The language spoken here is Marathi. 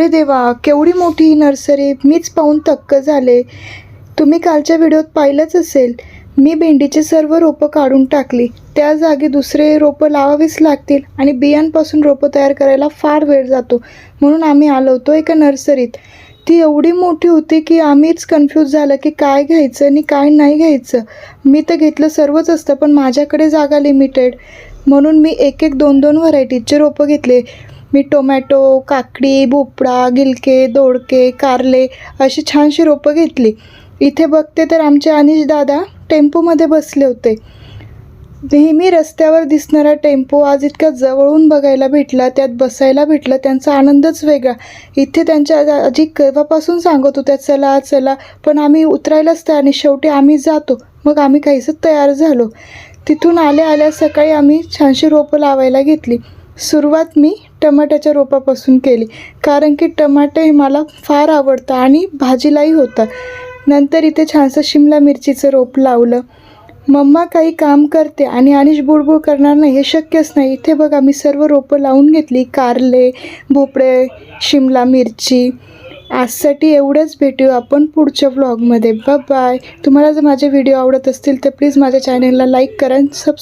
अरे देवा केवढी मोठी ही नर्सरी मीच पाहून थक्क झाले. तुम्ही कालच्या व्हिडिओत पाहिलंच असेल मी भेंडीचे सर्व रोपं काढून टाकली. त्या जागी दुसरे रोपं लावावीच लागतील आणि बियांपासून रोपं तयार करायला फार वेळ जातो. म्हणून आम्ही आलो होतो एका नर्सरीत. ती एवढी मोठी होती की आम्हीच कन्फ्यूज झालं की काय घ्यायचं आणि काय नाही घ्यायचं. मी तर घेतलं सर्वच असतं पण माझ्याकडे जागा लिमिटेड म्हणून मी एक एक दोन दोन व्हरायटीचे रोपं घेतले. मी टोमॅटो काकडी भोपळा गिलके दोडके कारले अशी छानशी रोपं घेतली. इथे बघते तर आमचे अनिश दादा टेम्पोमध्ये बसले होते. नेहमी रस्त्यावर दिसणारा टेम्पो आज इतका जवळून बघायला भेटला त्यात बसायला भेटलं त्यांचा आनंदच वेगळा. इथे त्यांच्या आजी केव्हापासून सांगत होत्या चला चला पण आम्ही उतरायलाच त्या आणि शेवटी आम्ही जातो. मग आम्ही काहीसं तयार झालो. तिथून आल्या आल्या सकाळी आम्ही छानशी रोपं लावायला घेतली. सुरुवात मी टमाट्याच्या रोपापासून केली. कारण की टमाटे हे मला फार आवडतं आणि भाजीलाही होतं नंतर इथे छानसं शिमला मिरचीचं रोप लावलं. मम्मा काही काम करते आणि अनिश बुडबुड करणार नाही हे शक्यच नाही. इथे बघा मी सर्व रोपं लावून घेतली. कारले भोपळे शिमला मिरची. आजसाठी एवढंच भेटू आपण पुढच्या व्लॉगमध्ये बाय तुम्हाला जर माझे व्हिडिओ आवडत असतील तर प्लीज माझ्या चॅनलला लाईक करा सबस्क्राईब